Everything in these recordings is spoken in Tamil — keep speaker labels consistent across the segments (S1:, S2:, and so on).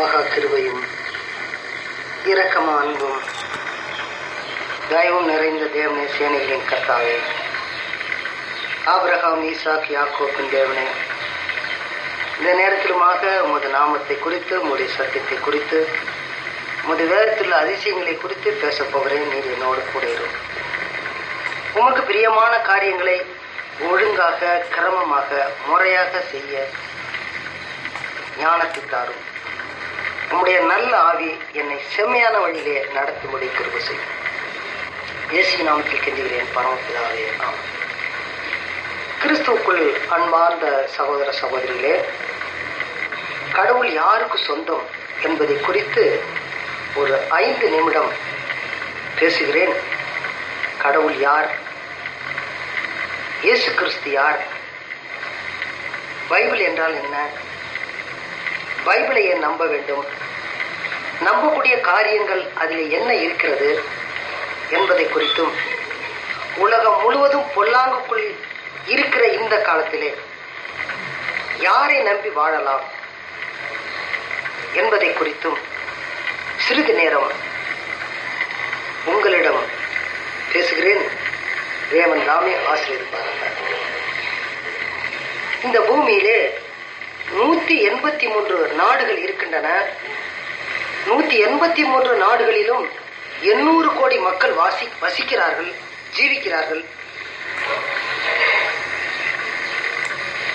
S1: மகா கிருபையும் இரக்கமும் அன்பும் தயவும் நிறைந்த தேவனே சேனைகளின் கர்த்தாவே. ஆபிரகாம் ஈசாக் யாக்கோப்பின் தேவனே இந்த நேரத்திலுமாக உமது நாமத்தை குறித்து உம்முடைய சத்தியத்தை குறித்து உமது வேதத்தில் அதிசயங்களை குறித்து பேசப் போகிறேன். நீர் என்னோடு கூட உமக்கு பிரியமான காரியங்களை ஒழுங்காக கிரமமாக முறையாக செய்ய ஞானத்தை தாரும். நம்முடைய நல்ல ஆவி என்னை செம்மையான வழியிலே நடத்தும்படி கிருபை செய்யும். இயேசு நாமத்தில் கெஞ்சுகிறேன் பரமபிதாவே ஆம் கிறிஸ்துவுக்குள் அன்பார்ந்த சகோதர சகோதரிகளே கடவுள் யாருக்கு சொந்தம் என்பதை குறித்து ஒரு ஐந்து நிமிடம் பேசுகிறேன். கடவுள் யார்? இயேசு கிறிஸ்து யார்? பைபிள் என்றால் என்ன? பைபிளை ஏன் நம்ப வேண்டும்? நம்பக்கூடிய காரியங்கள் அதில் என்ன இருக்கிறது என்பதை குறித்தும் உலகம் முழுவதும் பொல்லாங்குக்குள் இருக்கிற இந்த காலத்திலே யாரை நம்பி வாழலாம் என்பதை குறித்தும் சிறிது நேரம் உங்களிடம் பேசுகிறேன். தேவன் ராமே ஆசிரியர் இந்த பூமியிலே நூத்தி எண்பத்தி மூன்று நாடுகள் இருக்கின்றன. நூத்தி எண்பத்தி மூன்று நாடுகளிலும் எண்ணூறு கோடி மக்கள் வாசி வசிக்கிறார்கள் ஜீவிக்கிறார்கள்.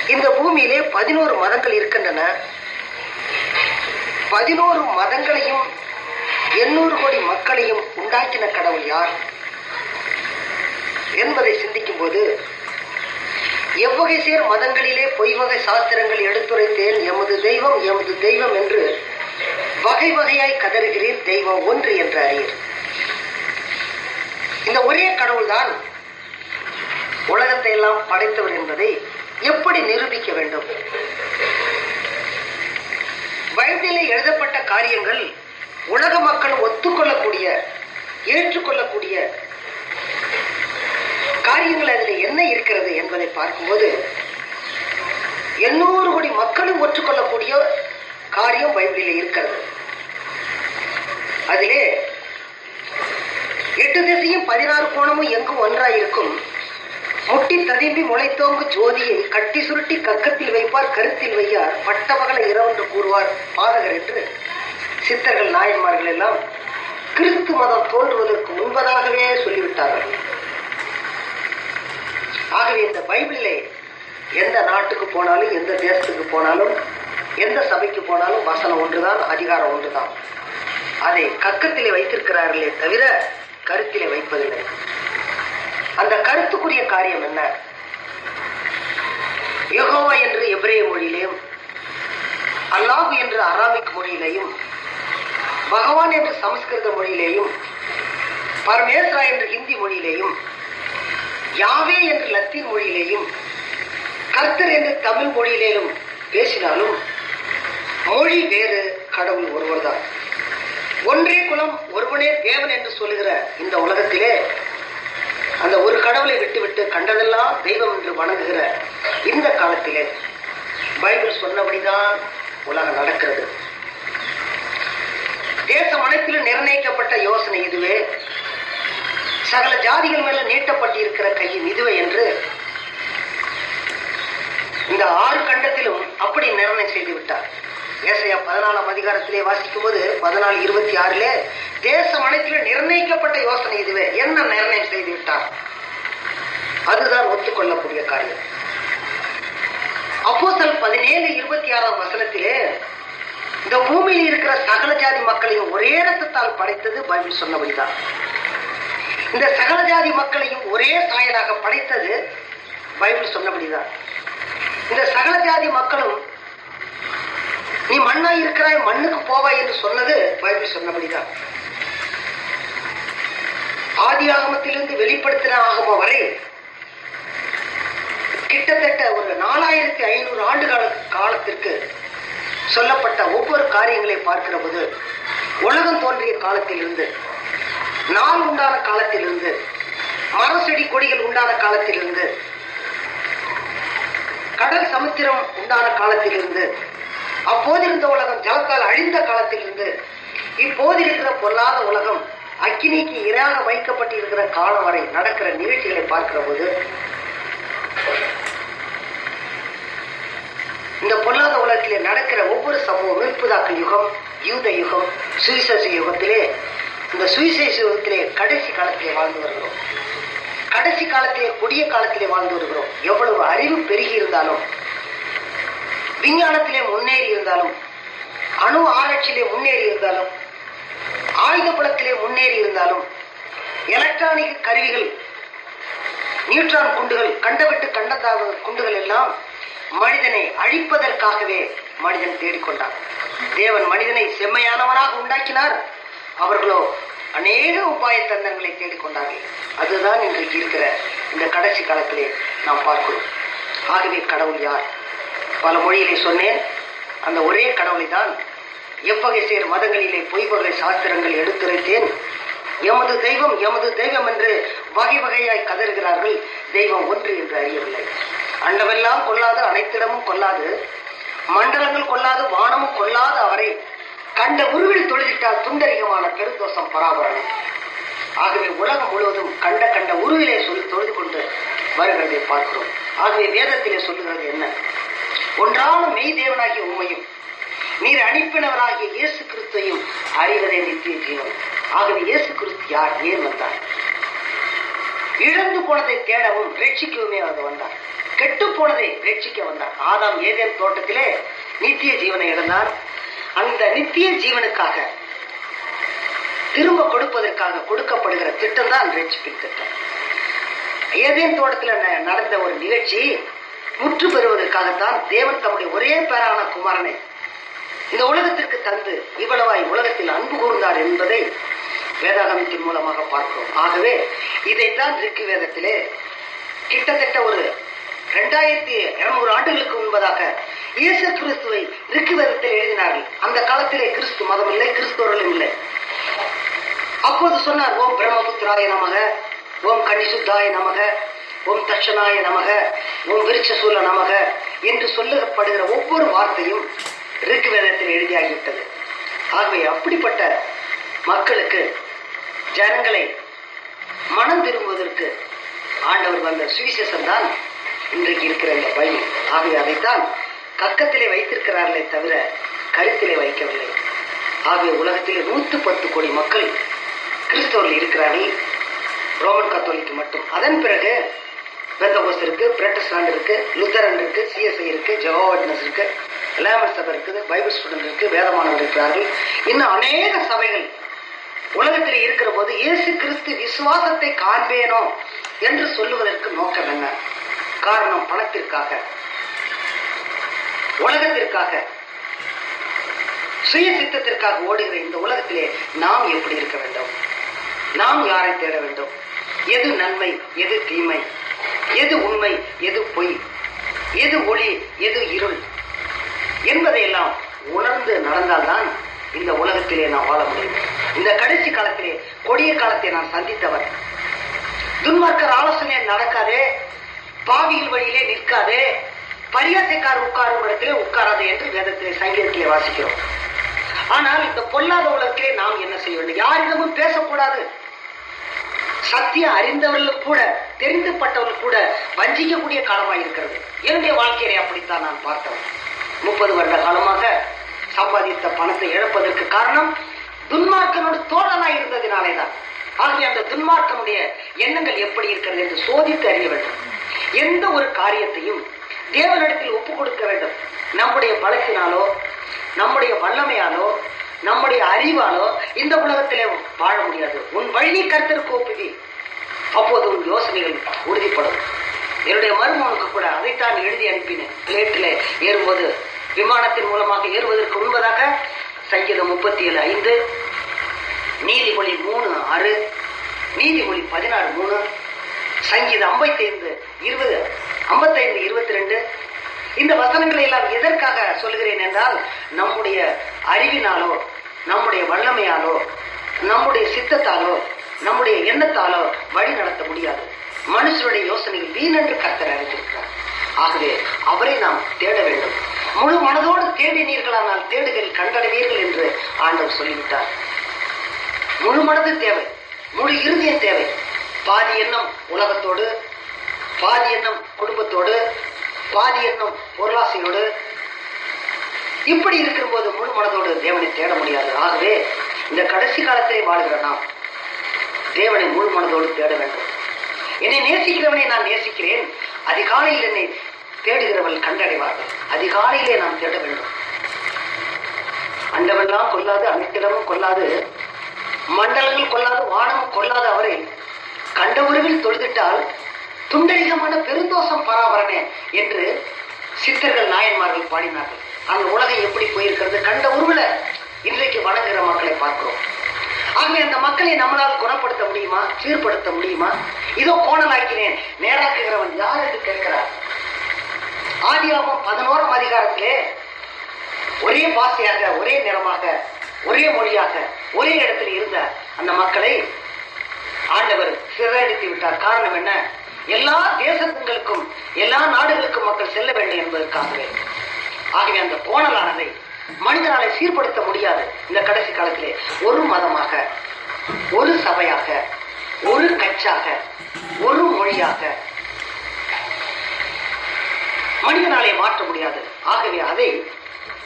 S1: இந்த பூமியிலே பதினோரு மதங்கள் இருக்கின்றன. பதினோரு மதங்களையும் எண்ணூறு கோடி மக்களையும் உண்டாக்கின கடவுள் யார்? என்பதை சிந்திக்கும் போது எவ்வகை சேர் மதங்களிலே பொய்வகை சாஸ்திரங்கள் எடுத்துரைத்தேன் எமது தெய்வம் எமது தெய்வம் என்று வகை வகையாய் கதறுகிறீர் தெய்வம் ஒன்று என்று அறியீர். இந்த ஒரே கடவுள்தான் உலகத்தை எல்லாம் படைத்தவர் என்பதை எப்படி நிரூபிக்க வேண்டும்? பைபிளில் எழுதப்பட்ட காரியங்கள் உலக மக்கள் ஒத்துக்கொள்ளக்கூடிய ஏற்றுக்கொள்ளக்கூடிய காரியங்கள் அதில் என்ன இருக்கிறது என்பதை பார்க்கும்போது எண்ணூறு கோடி மக்களும் ஒற்றுக்கொள்ளக்கூடிய காரியம் பைபிளில் இருக்கிறது. அதிலே எட்டு திசையும் பதினாறு கோணமும் எங்கும் ஒன்றாயிருக்கும். முட்டி ததும்பி முளைத்தோங்கு ஜோதியை கட்டி சுருட்டி கக்கத்தில் வைப்பார் கருத்தில் வையார். பட்டபகல இரவென்று கூறுவார் பாதகர் என்று சித்தர்கள் நாயன்மார்கள் எல்லாம் கிறிஸ்து மதம் தோன்றுவதற்கு முன்பதாகவே சொல்லிவிட்டார்கள். ஆகவே இந்த பைபிளிலே எந்த நாட்டுக்கு போனாலும் எந்த தேசத்துக்கு போனாலும் எந்த சபைக்கு போனாலும் வசனம் ஒன்றுதான் அதிகாரம் ஒன்றுதான். அதை கக்கத்திலே வைத்திருக்கிறார்களே தவிர கருத்திலே வைப்பதில்லை. அந்த கருத்துக்குரிய காரியம் என்ன? யகோவா என்று எப்ரே மொழியிலையும் அல்லாஹ் என்று அராமிக் மொழியிலையும் பகவான் என்று சமஸ்கிருத மொழியிலேயும் பரமேஸ்வரா என்று ஹிந்தி மொழியிலேயும் யாவே என்று லத்தீன் மொழியிலேயும் கர்த்தர் என்று தமிழ் மொழியிலேயும் பேசினாலும் மொழி வேறு கடவுள் ஒருவர் தான் ஒன்றே குலம் ஒருவனே தேவன் என்று சொல்லுகிற இந்த உலகத்திலே அந்த ஒரு கடவுளை விட்டுவிட்டு கண்டதெல்லாம் தெய்வம் என்று வணங்குகிற இந்த காலத்திலே பைபிள் சொன்னபடிதான் உலகம் நடக்கிறது. தேசம் அனைத்திலும் நிர்ணயிக்கப்பட்ட யோசனை இதுவே. சகல ஜாதிகள் மேல நீட்டப்பட்டிருக்கிற கையின் இதுவே என்று இந்த ஆறு கண்டத்திலும் அப்படி நிர்ணயம் செய்து விட்டார். ஏசையா பதினாலாம் அதிகாரத்திலே வாசிக்கும் போது பதினாலு இருபத்தி ஆறுல தேசம் அனைத்திலும் நிர்ணயிக்கப்பட்ட யோசனை இதுவே. என்ன நிர்ணயம் செய்து விட்டார்? அதுதான் ஒத்துக்கொள்ளக்கூடிய காரியம். அப்போஸ்தல் பதினேழு இருபத்தி ஆறாம் வசனத்திலே இந்த பூமியில் இருக்கிற சகல ஜாதி மக்களையும் ஒரே ரத்தத்தால் படைத்தது பைபிள் சொன்னபடிதான். இந்த சகல ஜாதி மக்களையும் ஒரே சாயலாக படைத்தது பைபிள் சொன்னபடிதான். இந்த சகல ஜாதி மக்களும் நீ மண்ணா இருக்கிறாய் மண்ணுக்கு போவாய் என்று சொன்னது பைபிள் சொன்னபடிதான். ஆதி ஆகமத்திலிருந்து வெளிப்படுத்தின ஆகம வரை கிட்டத்தட்ட ஒரு நாலாயிரத்தி ஐநூறு ஆண்டு கால காலத்திற்கு சொல்லப்பட்ட ஒவ்வொரு காரியங்களை பார்க்கிற போது உலகம் தோன்றிய காலத்திலிருந்து நாள் உண்டான காலத்திலிருந்து மரம் செடி கொடிகள் உண்டான காலத்திலிருந்து கடல் சமுத்திரம் உண்டான காலத்திலிருந்து அப்போதிருந்த உலகம் ஜலத்தால் அழிந்த காலத்திலிருந்து இப்போது இருக்கிற பொல்லாத உலகம் அக்கினிக்கு இரையாக வைக்கப்பட்டிருக்கிற காலம் வரை நடக்கிற நிகழ்ச்சிகளை பார்க்கிற போது இந்த பொல்லாத உலகத்திலே நடக்கிற ஒவ்வொரு சம்பவம் மீட்புதாக்கல் யுகம் யூத யுகம் சுவிசேஷ யுகத்திலே இந்த சுவிசேஷ யுகத்திலே கடைசி காலத்திலே வாழ்ந்து வருகிறோம். கடைசி காலத்திலே கொடிய காலத்திலே வாழ்ந்து வருகிறோம். எவ்வளவு அறிவு பெருகி இருந்தாலும் விஞ்ஞானத்திலே முன்னேறி இருந்தாலும் அணு ஆராய்ச்சியிலே முன்னேறி இருந்தாலும் ஆயுத புலத்திலே முன்னேறி இருந்தாலும் எலக்ட்ரானிக் கருவிகள் நியூட்ரான் குண்டுகள் கண்டவிட்டு கண்டதாக குண்டுகள் எல்லாம் மனிதனை அழிப்பதற்காகவே மனிதன் தேடிக்கொண்டான். தேவன் மனிதனை செம்மையானவனாக உண்டாக்கினார். அவர்களோ அநேக உபாய தந்தங்களை தேடிக்கொண்டார்கள். அதுதான் இன்றைக்கு இருக்கிற இந்த கடைசி காலத்திலே நாம் பார்க்கிறோம். ஆகவே கடவுள் யார்? பல மொழியிலே சொன்னேன் அந்த ஒரே கடவுளை தான் எவ்வகை சேர் மதங்களிலே பொய்வகை சாஸ்திரங்கள் எடுத்துரைத்தேன். எமது தெய்வம் எமது தெய்வம் என்று வகை வகையாய் கதறுகிறார்கள். தெய்வம் ஒன்று என்று அறியவில்லை. அண்டமெல்லாம் கொல்லாது அனைத்திடமும் கொல்லாது மண்டலங்கள் கொல்லாது அந்த உருவில் தொழுதிட்டால் துண்டரிகமான பெருந்தோஷம் பராபரணம். ஆகவே உலகம் முழுவதும் கண்ட கண்ட உருவிலே சொல்லி தொழுது கொண்டு வருகிறதை பார்க்கிறோம். ஆகவே வேதத்திலே சொல்லுகிறது என்ன? ஒன்றான மெய் தேவனாகிய உண்மையும் நீர் அனுப்பினவராகிய இயேசு கிறிஸ்துவையும் அறிவதே நித்திய ஜீவன். ஆகவே இயேசு கிறிஸ்து யார்? ஏன் வந்தார்? இழந்து போனதை தேடவும் ரட்சிக்கவுமே அது வந்தார். கெட்டு போனதை ரட்சிக்க வந்தார். ஆதாம் ஏதேன் தோட்டத்திலே நித்திய ஜீவனை இழந்தார். அந்த நித்திய ஜீவனுக்காக திரும்ப கொடுப்பதற்காக கொடுக்கப்படுகிற திட்டம் தான் ரட்சிப்பின் திட்டம். ஏதேன் தோட்டத்தில் நடந்த ஒரு நிகழ்ச்சி முற்று பெறுவதற்காகத்தான் தேவன் தம்முடைய ஒரே பேரான குமாரனை இந்த உலகத்திற்கு தந்து இவ்வளவாய் உலகத்தில் அன்பு கூர்ந்தார் என்பதை வேதாகமத்தின் மூலமாக பார்க்கிறோம். ஆகவே இதைத்தான் ரிக்கு வேதத்திலே கிட்டத்தட்ட ஒரு இரண்டாயிரத்தி இருநூறு ஆண்டுகளுக்கு முன்பதாக இயேசு கிறிஸ்துவை ரிக்குவேதத்தில் எழுதினார்கள். அந்த காலத்திலே கிறிஸ்து மதம் இல்லை கிறிஸ்தவர்களும் இல்லை. அப்போது சொன்னார் ஓம் பிரம்மபுத்திராய நமக ஓம் கணிசுத்தாய நமக ஓம் தட்சணாய நமக ஓம் விருட்சசூல நமக என்று சொல்லப்படுகிற ஒவ்வொரு வார்த்தையும் ரிக்குவேதத்தில் எழுதியாகிவிட்டது. ஆகவே அப்படிப்பட்ட மக்களுக்கு ஜனங்களை மனம் திரும்புவதற்கு ஆண்டவர் வந்த சுவிசேஷம் தான் இன்றைக்கு இருக்கிற இந்த வழி. ஆகவே அதைத்தான் கக்கத்திலே வைத்திருக்கிறார்களே தவிர கருத்திலே வைக்கவில்லை. ஆகிய உலகத்திலே நூற்று பத்து கோடி மக்கள் கிறிஸ்தவர்கள் இருக்கிறார்கள். ரோமன் கத்தோலிக்கு மட்டும். அதன் பிறகு பெந்தகோஸ் இருக்கு பிரட்டஸ்டாண்ட் இருக்கு லுத்தரன் இருக்கு சிஎஸ்ஐ இருக்கு ஜெகோவட்னஸ் இருக்கு லேமன் சபை இருக்குது பைபிள் ஸ்டூடெண்ட் இருக்கு வேதமானவர் இருக்கிறார்கள். இன்னும் அநேக சபைகள் உலகத்தில் இருக்கிற போது இயேசு கிறிஸ்து விசுவாசத்தை காண்பேனோ என்று சொல்லுவதற்கு நோக்கம் என்ன? காரணம் பணத்திற்காக. உலகத்திற்காக சுய சித்தத்திற்காக ஓடுகிற இந்த உலகத்திலே நாம் எப்படி இருக்க வேண்டும்? நாம் யாரை தேட வேண்டும்? எது நன்மை எது தீமை? எது உண்மை எது பொய்? எது ஒளி எது இருள்? என்பதையெல்லாம் உணர்ந்து நடந்தால்தான் இந்த உலகத்திலே நான் வாழ முடியும். இந்த கடைசி காலத்திலே கொடிய காலத்தை நான் சந்தித்தவர். துன்மார்க்கர் ஆலோசனை நடக்காதே பாவியில் வழியிலே நிற்காதே பரியாசைக்கார் உட்காரும் இடத்திலே உட்காராது என்று வேதத்தில் சங்கீதத்திலே வாசிக்கிறோம். ஆனால் இந்த பொல்லாத உலகத்திலே நாம் என்ன செய்ய வேண்டும்? யாரிடமும் பேசக்கூடாது. சத்தியம் அறிந்தவர்கள் கூட தெரிந்துபட்டவர்கள் கூட வஞ்சிக்கக்கூடிய காலமாக இருக்கிறது. என்னுடைய வாழ்க்கையிலே அப்படித்தான் நான் பார்த்தவன் முப்பது வருட காலமாக சம்பாதித்த பணத்தை இழப்பதற்கு காரணம் துன்மார்க்கனோடு தோழனாய் இருந்ததினாலே தான் ஆகவே அந்த துன்மார்க்கனுடைய எண்ணங்கள் எப்படி இருக்கிறது என்று சோதித்து அறிய வேண்டும். எந்த ஒரு காரியத்தையும் தேவனிடத்தில் ஒப்பு கொடுக்க வேண்டும். நம்முடைய பலத்தினாலோ நம்முடைய வல்லமையாலோ நம்முடைய அறிவாலோ இந்த உலகத்திலே வாழ முடியாது. உன் வழியை கருத்திற்கு ஒப்புவி. அப்போது உன் யோசனைகள் உறுதிப்படும். என்னுடைய மருமகனுக்கு கூட அதைத்தான் எழுதி அனுப்பினேன். பிளேட்டில் ஏறும்போது விமானத்தின் மூலமாக ஏறுவதற்கு முன்பதாக சங்கீதம் முப்பத்தி ஏழு ஐந்து நீதிமொழி மூணு ஆறு நீதிமொழி பதினாறு மூணு சங்கீதம் ஐம்பத்தைந்து இருபது ஐம்பத்தைந்து இருபத்தி ரெண்டு இந்த வசனங்களை எல்லாம் எதற்காக சொல்கிறேன் என்றால் நம்முடைய அறிவினாலோ நம்முடைய வல்லமையாலோ நம்முடைய சித்தத்தாலோ நம்முடைய எண்ணத்தாலோ வழி நடத்த முடியாது. மனுஷருடைய யோசனையில் வீணென்று கர்த்தர் அறிந்திருக்கிறார். ஆகவே அவரை நாம் தேட வேண்டும். முழு மனதோடு தேடினீர்களானால் தேடுகள் கண்டடைவீர்கள் என்று ஆண்டவர் சொல்லிவிட்டார். முழு மனது தேவை முழு இறுதிய தேவை. பாதி எண்ணம் உலகத்தோடு பாதி எண்ணம் குடும்பத்தோடு பாதி எண்ணம் பொருளாசையோடு. இப்படி இருக்கும்போது முழு மனதோடு தேவனை தேட முடியாது. ஆகவே இந்த கடைசி காலத்திலே வாழ்கிற நாம் தேவனை முழு மனதோடு தேட வேண்டும். என்னை நேசிக்கிறவனை நான் நேசிக்கிறேன். அதிகாலையில் என்னை தேடுகிறவள் கண்டடைவார்கள். அதிகாலையிலே நாம் தேட வேண்டும். அண்டவெல்லாம் கொல்லாது அனைத்திடமும் கொல்லாது மண்டலங்கள் கொல்லாது வானமும் கொல்லாத அவரை கண்ட உருவில் தொழுதிட்டால் துண்டரிகமான பெருந்தோஷம் பராபரனே என்று சித்தர்கள் நாயன்மார்கள் பாடினார்கள். அந்த உலகம் எப்படி போயிருக்கிறது கண்ட உருவில இன்றைக்கு வணங்குகிற மக்களை பார்க்கிறோம். ஆகவே அந்த மக்களை நம்மளால் குணப்படுத்த முடியுமா? சீர்படுத்த முடியுமா? இதோ கோணலாக்கினேன். நேராக்குகிறவன் யார் என்று கேட்கிறார். ஆதியாகமம் பதினோராம் அதிகாரத்திலே ஒரே பாசையாக ஒரே நிறமாக ஒரே மொழியாக ஒரே இடத்தில் இருந்த அந்த மக்களை ஆண்டவர் சிறையடித்து விட்டார். காரணம் என்ன? எல்லா தேசங்களுக்கும் எல்லா நாடுகளுக்கும் மக்கள் செல்ல வேண்டும் என்பதற்காகவே ஆகவே அந்த கோணலானதை மனிதனாலே சீர்படுத்த முடியாது இந்த கடைசி காலத்திலே ஒரு மதமாக ஒரு சபையாக ஒரு கட்சாக ஒரு மொழியாக மனிதனாலே மாற்ற முடியாது. ஆகவே அதை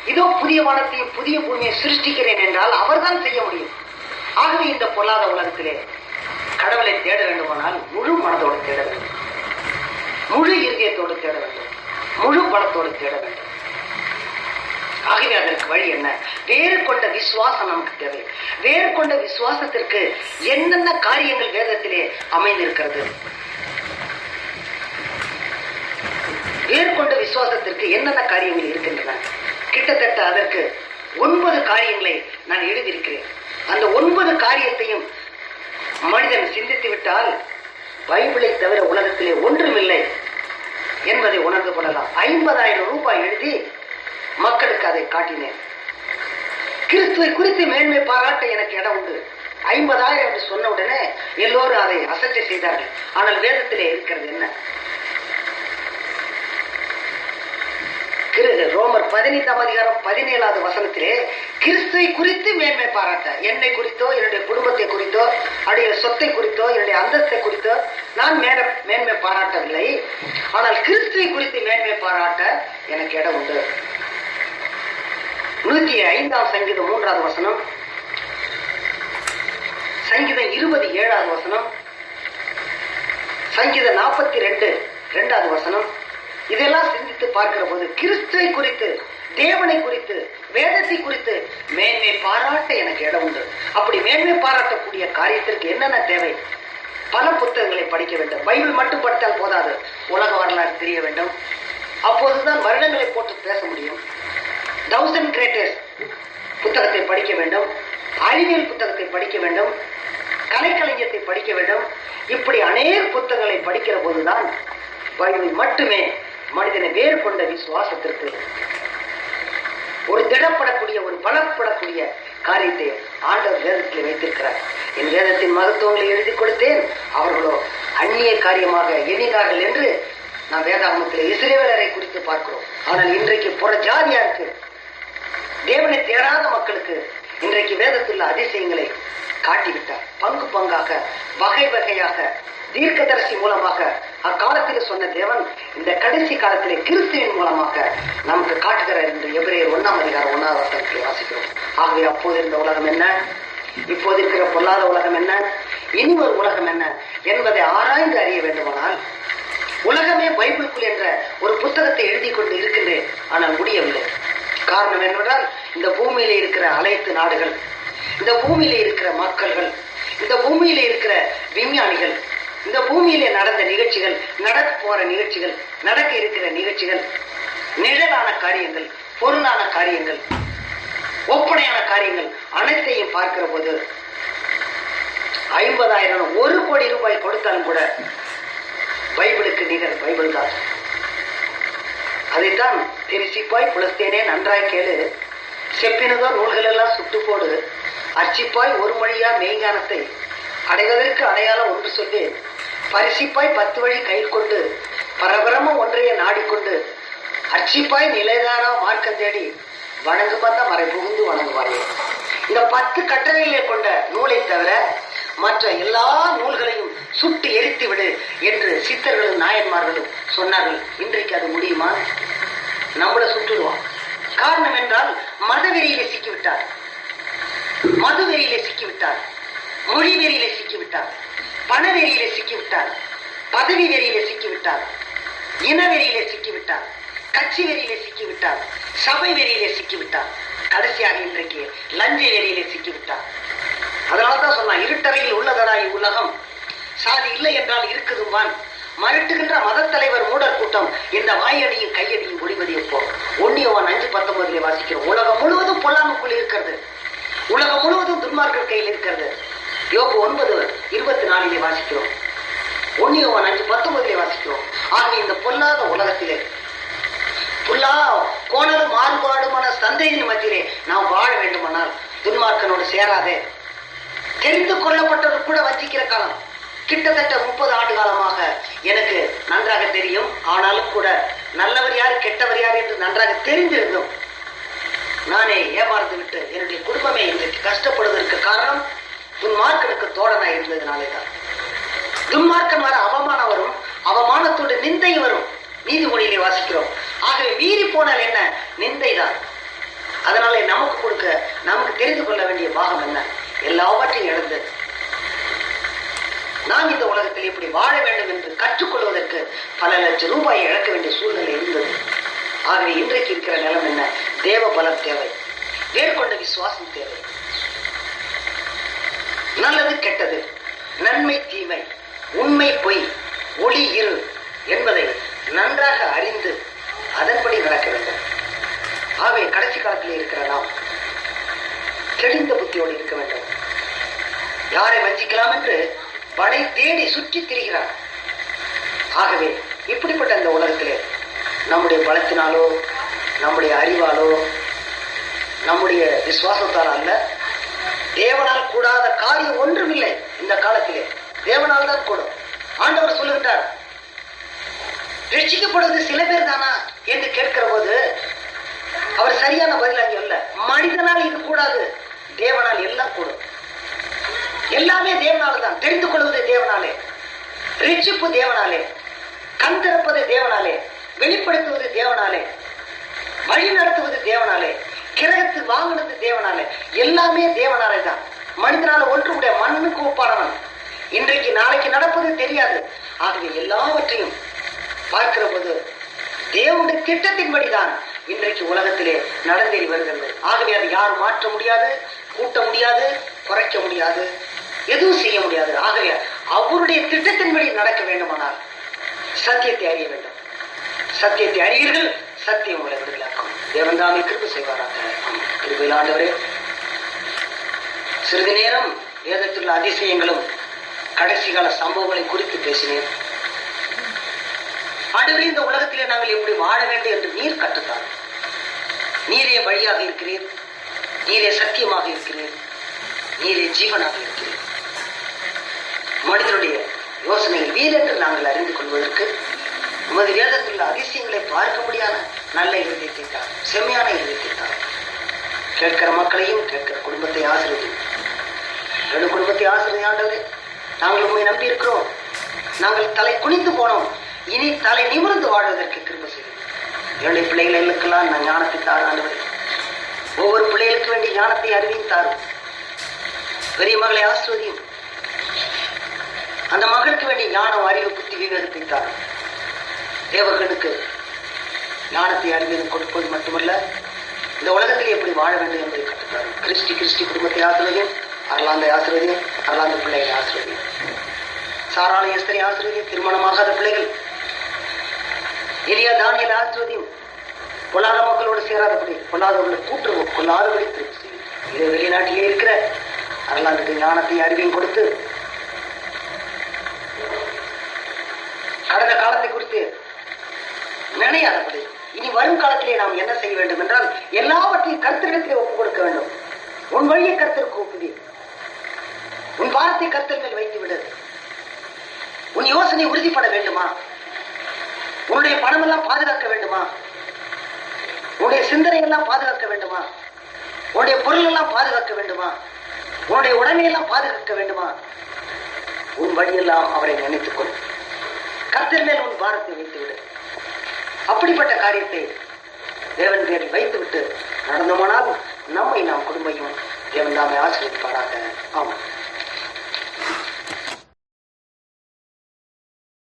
S1: இதோ புதிய வானத்தையும் புதிய பூமியை சிருஷ்டிக்கிறேன் என்றால் அவர்தான் செய்ய முடியும். ஆகவே இந்த பொல்லாத உலகத்திலே கடவுளை தேட வேண்டுமானால் முழு மனதோடு தேட வேண்டும். முழு இருதயத்தோடு தேட வேண்டும். முழு பலத்தோடு தேட வேண்டும். ஆகவே அதற்கு வழி என்ன? வேறு கொண்ட விசுவாசம் நமக்கு தேவை. வேறு கொண்ட விசுவாசத்திற்கு என்னென்ன காரியங்கள் வேதத்திலே அமைந்திருக்கிறது? வேறு கொண்ட விசுவாசத்திற்கு என்னென்ன காரியங்கள் இருக்கின்றன? கிட்டத்தட்ட அதற்கு ஒன்பது காரியங்களை நான் எழுதியிருக்கிறேன். அந்த ஒன்பது காரியத்தையும் மனிதன் சிந்தித்து விட்டால் பைபிளை தவிர உலகத்திலே ஒன்றுமில்லை என்பதை உணர்ந்து கொள்ளலாம். ஐம்பதாயிரம் ரூபாய் எழுதி மக்களுக்கு அதை காட்டினேன். கிறிஸ்துவை குறித்து மேன்மை பாராட்ட எனக்கு இடம் உண்டு. ஐம்பதாயிரம் என்று சொன்ன உடனே எல்லோரும் அதை அசட்டை செய்தார்கள். ஆனால் வேதத்திலே இருக்கிறது என்ன? ரோமர் பதினைந்தாம் அதிகாரம் பதினேழாவது வசனத்திலே கிறிஸ்துவை குறித்து மேன்மை பாராட்ட என்னை குறித்தோ என்னுடைய குடும்பத்தை குறித்தோ என்னுடைய சொத்தை குறித்தோ என்னுடைய அந்தஸ்தை குறித்தோ நான் மேல மேன்மை பாராட்டவில்லை. ஆனால் கிறிஸ்துவை குறித்து மேன்மை பாராட்ட எனக்கு இடம் உண்டு. நூத்தி ஐந்தாம் சங்கீதம் மூன்றாவது வசனம். சங்கீதம் இருபது ஏழாவது வசனம். சங்கீதம் நாற்பத்தி ரெண்டு ரெண்டாவது வசனம். இதெல்லாம் சிந்தித்து பார்க்கிற போது கிறிஸ்துவை குறித்து தேவனை குறித்து வேதத்தை குறித்து மேன்மை பாராட்ட எனக்கு இடம் உண்டு. அப்படி மேன்மை பாராட்டக்கூடிய காரியத்திற்கு என்னென்ன தேவை? பல புத்தகங்களை படிக்க வேண்டும். பைபிள் மட்டும் படித்தால் போதாது. உலக வரலாறு தெரிய வேண்டும். அப்போதுதான் வருடங்களை போட்டு பேச முடியும். தௌசண்ட் கிரேட்டஸ்ட் புத்தகத்தை படிக்க வேண்டும். அறிவியல் புத்தகத்தை படிக்க வேண்டும். கலைக்கலைஞத்தை படிக்க வேண்டும். இப்படி அநேக புத்தகங்களை படிக்கிற போதுதான் பைபிள் மட்டுமே மனிதனை வேறு கொண்ட விசுவாசத்திற்கு ஒரு திடப்படக்கூடிய ஒரு பலப்படக்கூடிய காரியத்தை ஆண்டவர் வேதத்தில் வைத்திருக்கிறார். என் வேதத்தின் மகத்துவங்களை எழுதி கொடுத்தேன். அவர்களோ அந்நிய காரியமாக எண்ணினார்கள் என்று நாம் வேதாகமத்தில் இஸ்ரேவேலரை குறித்து பார்க்கிறோம். ஆனால் இன்றைக்கு புற ஜாதியாருக்கு தேவனை தேடாத மக்களுக்கு இன்றைக்கு வேதத்துள்ள அதிசயங்களை காட்டிவிட்டார். பங்கு பங்காக வகை வகையாக தீர்க்கதரிசி மூலமாக அக்காலத்தில் சொன்ன தேவன் இந்த கடைசி காலத்திலே கிறிஸ்துவின் மூலமாக நமக்கு காட்டுகிற என்று எபிரேயர் ஒன்னாம் அதிகாரம் ஒன்னாவது வசனத்தில் வாசிக்கிறோம். ஆகவே அப்போது இருந்த உலகம் என்ன? இப்போது இருக்கிற பொல்லாத உலகம் என்ன? இனி ஒரு உலகம் என்ன? என்பதை ஆராய்ந்து அறிய வேண்டுமானால் உலகமே பைபிள்குள் என்ற ஒரு புத்தகத்தை எழுதி கொண்டு இருக்கின்றேன். ஆனால் முடியவில்லை. காரணம் என்னவென்றால் இந்த பூமியிலே இருக்கிற அனைத்து நாடுகள் இந்த பூமியிலே இருக்கிற மக்கள்கள் இந்த பூமியிலே இருக்கிற விஞ்ஞானிகள் இந்த பூமியிலே நடந்த நிகழ்ச்சிகள் நடக்க போற நிகழ்ச்சிகள் நடக்க இருக்கிற நிகழ்ச்சிகள் நிழலான காரியங்கள் பொருளான காரியங்கள் ஒப்பனையான காரியங்கள் அனைத்தையும் பார்க்கிற போது ஐம்பதாயிரம் ஒரு கோடி ரூபாய் கொடுத்தாலும் கூட பைபிளுக்கு நிகர் பைபிள் தான். அதைத்தான் திருச்சிப்பாய் புலஸ்தேனே நன்றாய் கேளு. செப்பினதோ நூல்கள் எல்லாம் சுட்டு போடு. அர்ச்சிப்பாய் ஒரு மொழியா மெய்ஞானத்தை அடைவதற்கு அடையாளம் ஒன்று சொல்லி. பரிசிப்பாய் பத்து வழி கை கொண்டு பரபரம ஒன்றைய நாடிக்கொண்டு அர்ச்சிப்பாய் நிலைதாரா மார்க்கம் தேடி வணங்கு பார்த்தா மறை புகுந்து வணங்குவார்கள் இந்த பத்து கட்டளைகளை கொண்ட நூலை தவிர மற்ற எல்லா நூல்களையும் சுட்டு எரித்து விடு என்று சித்தர்களும் நாயன்மார்களும் சொன்னார்கள். இன்றைக்கு அது முடியுமா? நம்மள சுட்டுடுவோம் காரணம் என்றால் மதவெறியிலே சிக்கிவிட்டார். மதுவெறியிலே சிக்கிவிட்டார். மொழி வெறியிலே சிக்கிவிட்டார். பண வெறியில சிக்கிவிட்டார். பதவி வெறியில சிக்கிவிட்டார். இன வெறியில சிக்கிவிட்டார். கட்சி வெறியில சிக்கிவிட்டார். சபை வெறியில சிக்கிவிட்டார். கடைசியாக இன்றைக்கு லஞ்ச வெறியில சிக்கிவிட்டார். அதனாலதான் சொன்னான் இருட்டறையில் உள்ளதடாய் உலகம் சாதி இல்லை என்றால் இருக்குதும்பான் மறுட்டுகின்ற மதத் தலைவர் மூடர் கூட்டம் இந்த வாயடியும் கையடியும் ஒளிவது எப்போ ஒன்னியவன் அஞ்சு பத்தொன்பதுல வாசிக்கிறோம். உலகம் முழுவதும் பொல்லாமக்குள் இருக்கிறது. உலகம் முழுவதும் துன்மார்கள் கையில் இருக்கிறது. யோகு ஒன்பது இருபத்தி நாலிலே வாசிக்கிறோம். ஒன்னியவன் அஞ்சு பத்தொன்பதிலே வாசிக்கிறோம். ஆக இந்த பொல்லாத உலகத்திலே புல்லா கோணலும் மாறுபாடுமான சந்தையின் மத்தியிலே நாம் வாழ வேண்டுமானால் துன்மார்க்கனோடு சேராதே. தெரிந்து கொள்ளப்பட்டவர் கூட வஞ்சிக்கிற காலம். கிட்டத்தட்ட முப்பது ஆண்டு காலமாக எனக்கு நன்றாக தெரியும். ஆனாலும் கூட நல்லவர் யார் கெட்டவர் யார் என்று நன்றாக தெரிந்திருந்தோம் நானே ஏமாந்து விட்டு என்னுடைய குடும்பமே இன்றைக்கு கஷ்டப்படுவதற்கு காரணம் துன்மார்க்கனுக்கு தோழனா இருந்ததுனாலே தான். துன்மார்க்கன் வர அவமானம் வரும் அவமானத்தோடு நிந்தை வரும். நீதிமொழியிலே வாசிக்கிறோம். ஆகவே மீறி போனால் என்ன? நிந்தை தான். அதனாலே நமக்கு கொடுக்க நமக்கு தெரிந்து கொள்ள வேண்டிய பாகம் என்ன? எல்லாவற்றையும் இழந்து. நாம் இந்த உலகத்தில் இப்படி வாழ வேண்டும் என்று கற்றுக்கொள்வதற்கு பல லட்சம் ரூபாயை இழக்க வேண்டிய சூழ்நிலை இருந்தது. ஆகவே இன்றைக்கு இருக்கிற நிலம் என்ன? தேவ பலம் தேவை. வேர்கொண்ட விசுவாசம் தேவை. நல்லது கெட்டது. நன்மை தீமை உண்மை பொய் ஒளி இரு என்பதை நன்றாக அறிந்து அதன்படி நடக்க வேண்டும். ஆகவே கடைசி காலத்தில் இருக்கிற நாம் தெளிந்த புத்தியோடு இருக்க வேண்டும். யாரை வஞ்சிக்கலாம் என்று வடை தேடி சுற்றி திரிகிறார். ஆகவே இப்படிப்பட்ட இந்த உலகத்திலே நம்முடைய பலத்தினாலோ நம்முடைய அறிவாலோ நம்முடைய விசுவாசத்தால் அல்ல தேவனால் கூடாத காரியம் ஒன்றும் இல்லை இந்த காலத்திலே. தேவனால் தான் கூடும். ஆண்டவர் சொல்லுகின்றார் ரட்சிக்கப்படுவது சில பேர் தானா என்று கேட்கிற போது அவர் சரியான பதில் அங்கே இல்ல. மனிதனால் இது கூடாது. தேவனால் எல்லாம் கூடும். எல்லாமே தேவனால தான் தெரிந்து கொள்வது தேவனாலே. ரட்சிப்பு தேவனாலே. கண் திறப்பது தேவனாலே. வெளிப்படுத்துவது தேவனாலே. வழி நடத்துவது தேவனாலே. கிரகத்து வாங்கினது தேவனால. எல்லாமே தேவனாலே தான் மனிதனால ஒன்று மண்ணுக்கு ஒப்பானவன் இன்றைக்கு நாளைக்கு நடப்பது தெரியாது. ஆகவே எல்லாவற்றையும் பார்க்கிற போது தேவனுடைய திட்டத்தின்படிதான் இன்றைக்கு உலகத்திலே நடந்தேறி வருகிறது. ஆகவே அதை யாரும் மாற்ற முடியாது கூட்ட முடியாது குறைக்க முடியாது எதுவும் செய்ய முடியாது. ஆகவே அவருடைய திட்டத்தின்படி நடக்க வேண்டுமானால் சத்தியத்தை அறிய வேண்டும். சத்தியத்தை அறியீர்கள் சத்தியம் உங்களை தேவன்தாமே கிருப்பு கிருப செய்வாராக. கிருபையில் ஆண்டவரே சிறிது நேரம் வேதத்துள்ள அதிசயங்களும் கடைசி கால சம்பவங்களை குறித்து பேசினேன். ஆண்டவரே இந்த உலகத்திலே நாங்கள் எப்படி வாழ வேண்டும் என்று நீர் கற்றுத்தார். நீரே வழியாக இருக்கிறீர். நீரே சத்தியமாக இருக்கிறீர். நீரே ஜீவனாக இருக்கிறீர். மனிதனுடைய யோசனைகள் வீரென்று நாங்கள் அறிந்து கொள்வதற்கு உமது வேதத்தில் உள்ள அதிசயங்களை பார்க்க முடியாத நல்ல இருதயத்தை தான் செம்மையான இருதயத்தை தான் கேட்கிற மக்களையும் கேட்கிற குடும்பத்தை ஆசிரியர். ரெண்டு குடும்பத்தை ஆசிரியர் நாங்கள் உண்மை நம்பி இருக்கிறோம் நாங்கள் தலை குனிந்து போனோம். இனி தலை நிமிர்ந்து வாழ்வதற்கு திரும்ப செய்யும் என்னுடைய பிள்ளைகளுக்கெல்லாம் நான் ஞானத்தை தாராண்டவர் ஒவ்வொரு பிள்ளைகளுக்கு வேண்டிய ஞானத்தை அறிவியும் தாரும். பெரிய மகளை ஆசிரியும் அந்த மகளுக்கு வேண்டிய ஞானம் அறிவு புத்தி விவேகத்தை தாரும். தேவர்களுக்கு ஞானத்தை அறிவியது கொடுப்பது மட்டுமல்ல இந்த உலகத்தில் எப்படி வாழ வேண்டும் என்பதை கற்றுத்தாரும். கிறிஸ்டி கிறிஸ்டி குடும்பத்தை ஆசிரியர் அருளாந்த ஆசிரியர் அருளாந்த பிள்ளைகளை ஆசிரியர். சாராள எஸ்தரி ஆசிரியர் திருமணமாகாத பிள்ளைகள். எளியா தானியல் ஆசிரியம் பொல்லாத மக்களோடு சேராதபடி பொல்லாதவர்களை கூட்டுறவு கொள்ளாதபடி திருப்பி செய்யும். இது வெளிநாட்டிலே இருக்கிற அருளாந்துக்கு ஞானத்தை அறிவையும் கொடுத்து கடந்த காலத்தை குறித்து நினையாதபடி இனி வரும் காலத்திலே நாம் என்ன செய்ய வேண்டும் என்றால் எல்லாவற்றையும் கருத்திடத்திலே ஒப்புக் கொடுக்க வேண்டும். உன் வழியை கருத்திற்கு ஒப்புதி உன் வார்த்தை கருத்தில் மேல் வைத்து விடு. உன் யோசனை உறுதிப்பட வேண்டுமா? உன்னுடைய பணமெல்லாம் பாதுகாக்க வேண்டுமா? உன்னுடைய சிந்தனை எல்லாம் பாதுகாக்க வேண்டுமா? உன்னுடைய பொருள் எல்லாம் பாதுகாக்க வேண்டுமா? உன்னுடைய உடனையெல்லாம் பாதுகாக்க வேண்டுமா? உன் வழியெல்லாம் அவரை நினைத்துக் கொள் மேல் உன் பாரத்தை வைத்துவிடு அப்படிப்பட்ட காரியத்தை தேவன் பேரில் வைத்துவிட்டு நடந்தோமானால் நம்மை நாம் குடும்பையும் தேவன் நாமே ஆசிரியப்பாராக ஆமாம்